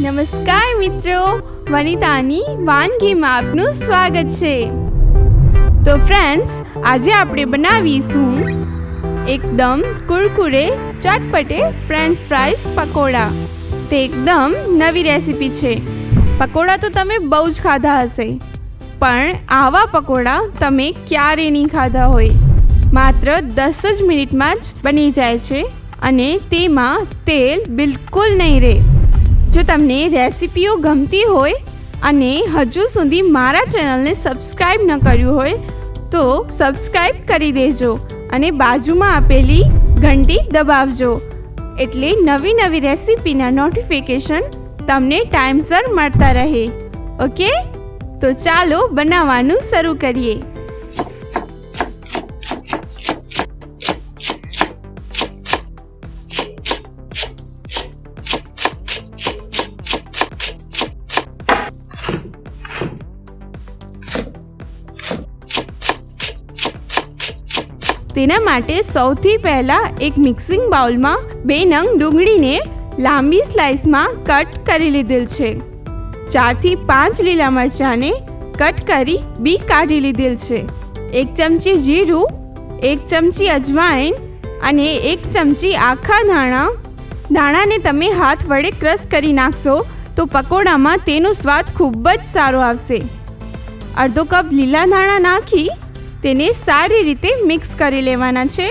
નમસ્કાર મિત્રો, વનિતાની વાનગીમાં આપનું સ્વાગત છે. તો ફ્રેન્ડ્સ આજે આપણે બનાવીશું એકદમ કુરકુરે, ચટપટે ફ્રેન્ચ ફ્રાઈસ પકોડા. તે એકદમ નવી રેસીપી છે. પકોડા તો તમે બહુ જ ખાધા હશે. પણ આવા પકોડા તમે ક્યારે નહીં ખાધા હોય. માત્ર દસ જ મિનિટમાં જ બની જાય છે અને તેમાં તેલ બિલકુલ નહીં રહે. જો તમને રેસિપીઓ ગમતી હોય અને હજુ સુધી મારા ચેનલને સબસ્ક્રાઈબ ન કર્યું હોય, તો સબસ્ક્રાઈબ કરી દેજો અને બાજુમાં આપેલી ઘંટી દબાવજો. એટલે નવી નવી રેસિપીના નોટિફિકેશન તમને ટાઈમસર મળતા રહે. ઓકે? તો ચાલો બનાવવાનું શરૂ કરીએ. તેના માટે સૌથી પહેલાં એક મિક્સિંગ બાઉલમાં બે નંગ ડુંગળીને લાંબી સ્લાઇસમાં કટ કરી લીધેલ છે. ચારથી પાંચ લીલા મરચાંને કટ કરી બી કાઢી લીધેલ છે. એક ચમચી જીરું, એક ચમચી અજવાઈન અને એક ચમચી આખા ધાણા. ધાણાને તમે હાથ વડે ક્રશ કરી નાખશો તો પકોડામાં તેનો સ્વાદ ખૂબ જ સારો આવશે. અડધો કપ લીલા ધાણા નાખી તેને સારી રીતે મિક્સ કરી લેવાના છે.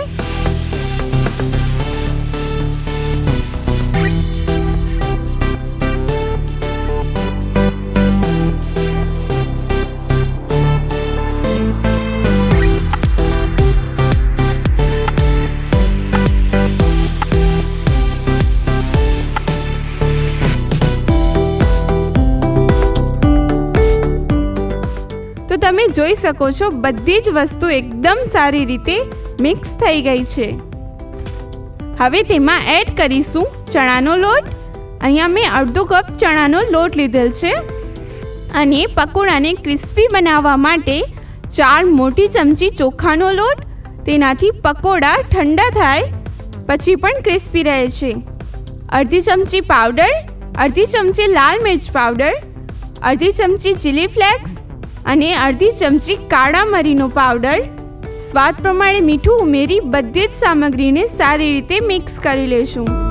તમે જોઈ શકો છો, બધી જ વસ્તુ એકદમ સારી રીતે મિક્સ થઈ ગઈ છે. હવે તેમાં એડ કરીશું ચણાનો લોટ. અહીંયા મેં અડધો કપ ચણાનો લોટ લીધેલ છે. અને પકોડાને ક્રિસ્પી બનાવવા માટે ચાર મોટી ચમચી ચોખાનો લોટ. તેનાથી પકોડા ઠંડા થાય, પછી પણ ક્રિસ્પી રહે છે. અડધી ચમચી પાવડર અડધી ચમચી લાલ મિર્ચ પાવડર અડધી ચમચી ચીલી ફ્લેક્સ અને અડધી ચમચી કાળા મરીનો પાવડર. સ્વાદ પ્રમાણે મીઠું ઉમેરી બધી જ સામગ્રીને સારી રીતે મિક્સ કરી લેશું.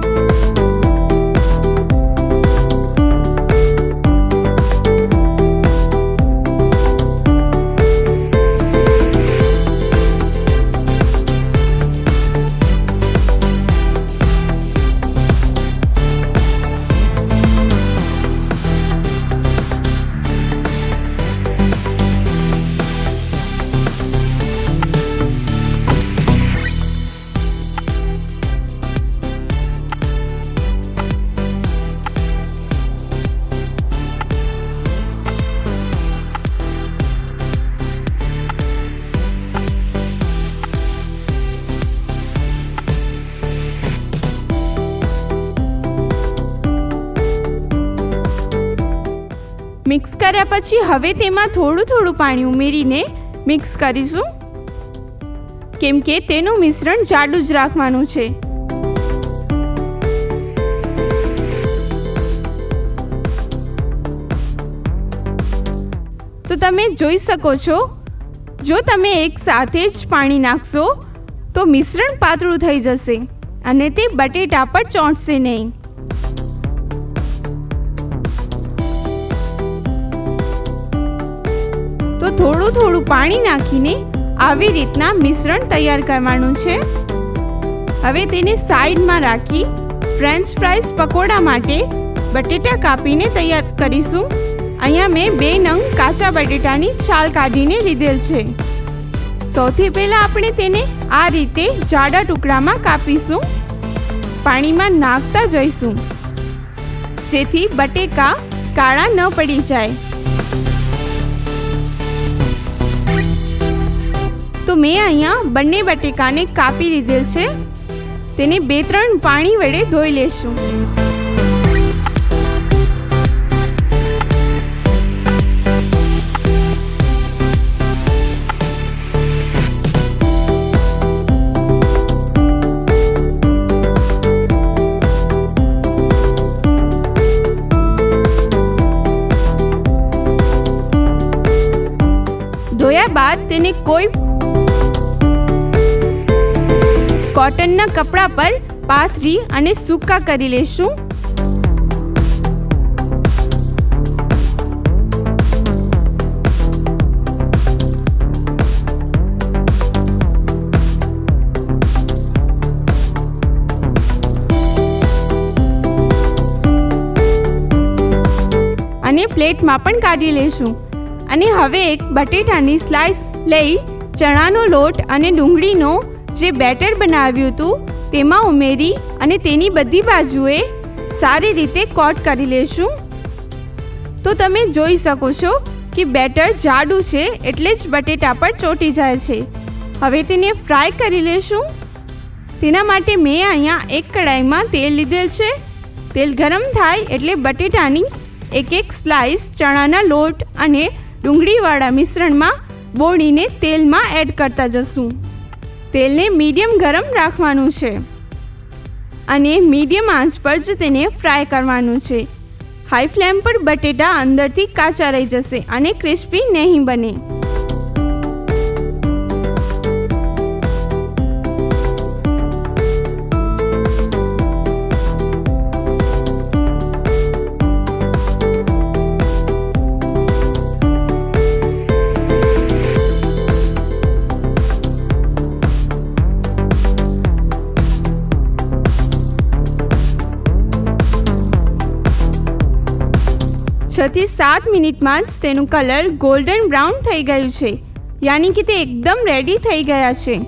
મિક્સ કર્યા પછી હવે તેમાં થોડું થોડું પાણી ઉમેરીને મિક્સ કરીશું. કેમ કે તેનું મિશ્રણ જાડું જ રાખવાનું છે. તો તમે જોઈ શકો છો, જો તમે એક સાથે જ પાણી નાખશો, તો મિશ્રણ પાતળું થઈ જશે અને તે બટેટા પર ચોંટશે નહીં. થોડું થોડું પાણી નાખીને આવી રીતના મિશ્રણ તૈયાર કરવાનું છે. હવે તેને સાઈડમાં રાખી ફ્રેન્ચ ફ્રાઈસ પકોડા માટે બટેટા કાપીને તૈયાર કરીશું. અહીંયા મેં બે નંગ કાચા બટેટાની છાલ કાઢીને લીધેલ છે. સૌથી પહેલાં આપણે તેને આ રીતે જાડા ટુકડામાં કાપીશું. પાણીમાં નાખતા જઈશું. જેથી બટેકા કાળા ન પડી જાય. મેં અહીંયા બંને બટેકાને કાપી લીધેલ છે. તેને બે ત્રણ પાણી વડે ધોઈ લેશું. ધોયા બાદ તેને કોઈ કોટનના કપડા પર પાથરી અને સૂકા કરી લેશું. અને પ્લેટમાં પણ કાઢી લેશું. અને હવે એક બટેટાની સ્લાઇસ લઈ ચણાનો લોટ અને ડુંગળીનો જે બેટર બનાવ્યું હતું, તેમાં ઉમેરી અને તેની બધી બાજુએ સારી રીતે કોટ કરી લેશું. તો તમે જોઈ શકો છો કે બેટર જાડું છે એટલે જ બટેટા પર ચોંટી જાય છે. હવે તેને ફ્રાય કરી લેશું. તેના માટે મેં અહીંયા એક કડાઈમાં તેલ લીધેલ છે. તેલ ગરમ થાય એટલે બટેટાની એક એક સ્લાઇસ ચણાના લોટ અને ડુંગળીવાળા મિશ્રણમાં બોળીને તેલમાં એડ કરતા જશું. તેલને મીડિયમ ગરમ રાખવાનું છે. અને મીડિયમ આંચ પર જ તેને ફ્રાય કરવાનું છે. હાઈ ફ્લેમ પર બટેટા અંદરથી કાચા રહી જશે અને ક્રિસ્પી નહીં બને. છ થી સાત મિનિટમાં જ તેનું કલર ગોલ્ડન બ્રાઉન થઈ ગયું છે. યાની કે તે એકદમ રેડી થઈ ગયા છે.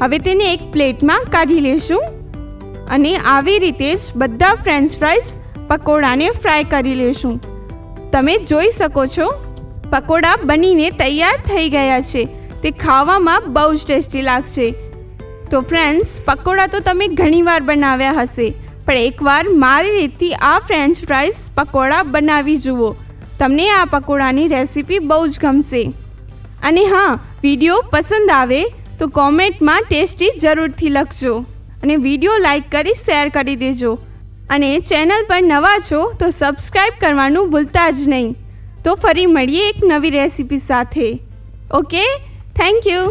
હવે તેને એક પ્લેટમાં કાઢી લેશું. અને આવી રીતે જ બધા ફ્રેન્ચ ફ્રાઈસ પકોડાને ફ્રાય કરી લેશું. તમે જોઈ શકો છો, પકોડા બનીને તૈયાર થઈ ગયા છે. તે ખાવામાં બહુ જ ટેસ્ટી લાગશે. તો ફ્રેન્ડ્સ પકોડા તો તમે ઘણીવાર બનાવ્યા હશે. પણ એકવાર મારી રીતથી આ ફ્રેન્ચ ફ્રાઈસ પકોડા બનાવી જુઓ. તમને આ પકોડાની રેસીપી બહુ જ ગમશે. અને હા વીડિયો પસંદ આવે તો કોમેન્ટમાં ટેસ્ટી જરૂરથી લખજો. અને વીડિયો લાઈક કરી શેર કરી દેજો. અને ચેનલ પર નવા છો તો સબસ્ક્રાઈબ કરવાનું ભૂલતા જ નહીં. તો ફરી મળીએ એક નવી રેસીપી સાથે. Okay thank you